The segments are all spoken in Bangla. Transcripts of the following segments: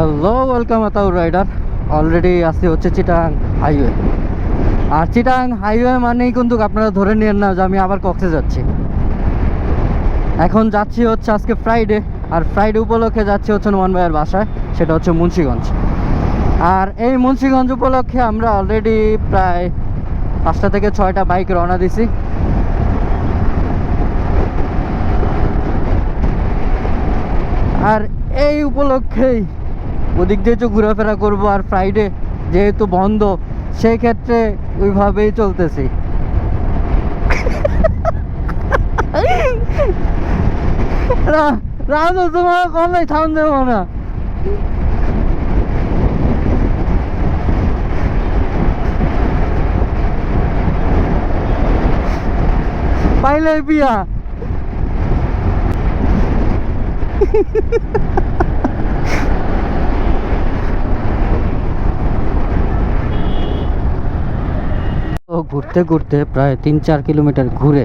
Hello welcome Ataur rider already আসতে হচ্ছে চিটাং হাইওয়ে আর চিটাং হাইওয়ে মানেই কিন্তু আপনারা ধরে নিয়েন না যে আমি আবার কক্সে যাচ্ছি। এখন যাচ্ছি হচ্ছে আজকে ফ্রাইডে আর ফ্রাইডে উপলক্ষে যাচ্ছি হচ্ছে নোমান ভাইয়ের বাসায়, সেটা হচ্ছে মুন্সিগঞ্জ আর এই মুন্সিগঞ্জ উপলক্ষে আমরা অলরেডি প্রায় পাঁচটা থেকে ছয়টা বাইক রওনা দিছি। আর এই উপলক্ষেই ওদিক দিয়ে একটু ঘোরাফেরা করব আর ফ্রাইডে যেহেতু বন্ধ সেই ক্ষেত্রে ওইভাবেই চলতেছি। রাজু, তোমার কমে থাম দেবো না। পাইলে বিয়া। তো ঘুরতে ঘুরতে প্রায় তিন চার কিলোমিটার ঘুরে।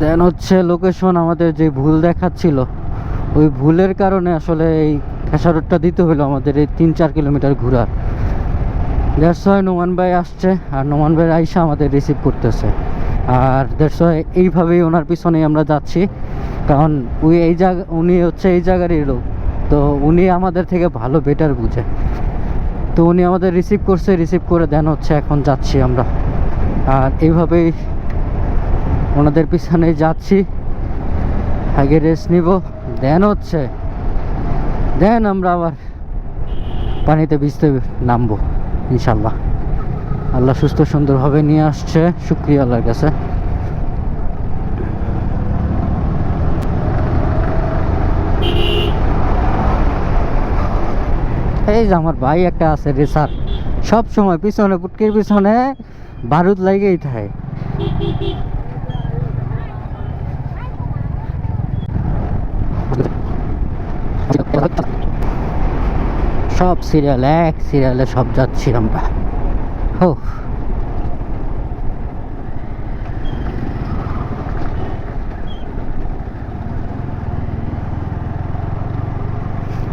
দেন হচ্ছে লোকেশন আমাদের যে ভুল দেখাচ্ছিল, ওই ভুলের কারণে আসলে এই খেসারটটা দিতে হলো আমাদের এই তিন চার কিলোমিটার ঘোরার। দেড়শ হয় নোমান ভাই আসছে, আর নোমান ভাই আইসা আমাদের রিসিভ করতেছে। আর দেড়শ এইভাবেই ওনার পিছনেই আমরা যাচ্ছি, কারণ উনি এই জায়গা, উনি হচ্ছে এই জায়গারই লোক, তো উনি আমাদের থেকে ভালো বেটার বুঝে। তো উনি আমাদের রিসিভ করছে রিসিভ করে দেন হচ্ছে এখন যাচ্ছি আমরা। আর এইভাবেই ওনাদের পিছনে যাচ্ছি। আগে রেস্ট নিব দেন হচ্ছে দেন আমরা আবার পানিতে ভিজতে নামবো, ইনশাল্লাহ। আল্লাহ সুস্থ সুন্দরভাবে নিয়ে আসছে, শুক্রিয়া আল্লাহর কাছে। এই যে আমার ভাই একটা আছে রেসার সব সময় পিছনে পুটকির পিছনে বারুদ লাগেই থাকে। সব সিরিয়াল এক সিরিয়ালে সব যাচ্ছি আমরা। হো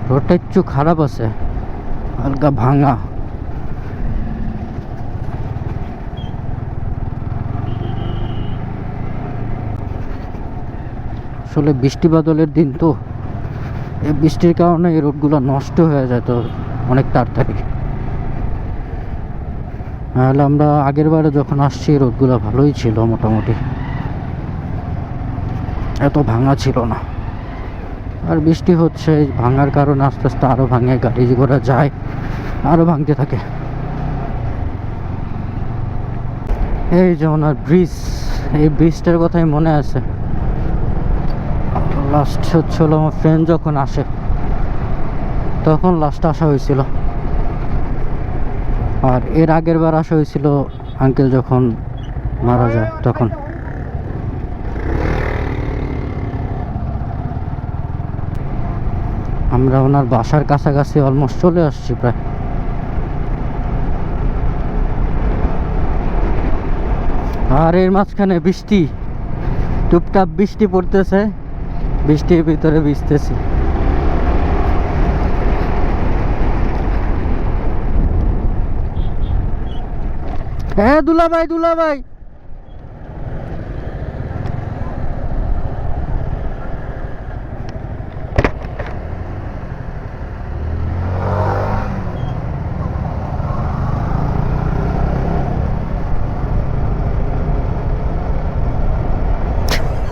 রোডটা একটু খারাপ আছে। হালকা ভাঙা। আসলে বৃষ্টি বাদলের দিন তো। এই বৃষ্টির কারণে এই রোডগুলো নষ্ট হয়ে যায় তো অনেক তাড়াতাড়ি। নাহলে আমরা আগের বারে যখন আসছি, রোডগুলো ভালোই ছিল মোটামুটি। এত ভাঙা ছিল না। আর বৃষ্টি হচ্ছে, ভাঙার কারণে আস্তে আস্তে আরও ভাঙে, গাড়ি ঘোড়া যায় আরও ভাঙতে থাকে। এই যেমন আর ব্রিজ, এই ব্রিজটার কথাই মনে আছে। লাস্ট হচ্ছে হলো আমার ফ্রেন্ড যখন আসে, তখন লাস্ট আসা হয়েছিল। আর এর আগের বার আসা হয়েছিল আঙ্কেল যখন মারা যায়, তখন। আমরা ওনার বাসার কাছাকাছি অলমোস্ট চলে আসছি প্রায়। আর এর মাঝখানে বৃষ্টি, টুপটাপ বৃষ্টি পড়তেছে, বৃষ্টির ভিতরে ভিজতেছি। হ্যাঁ দুলা ভাই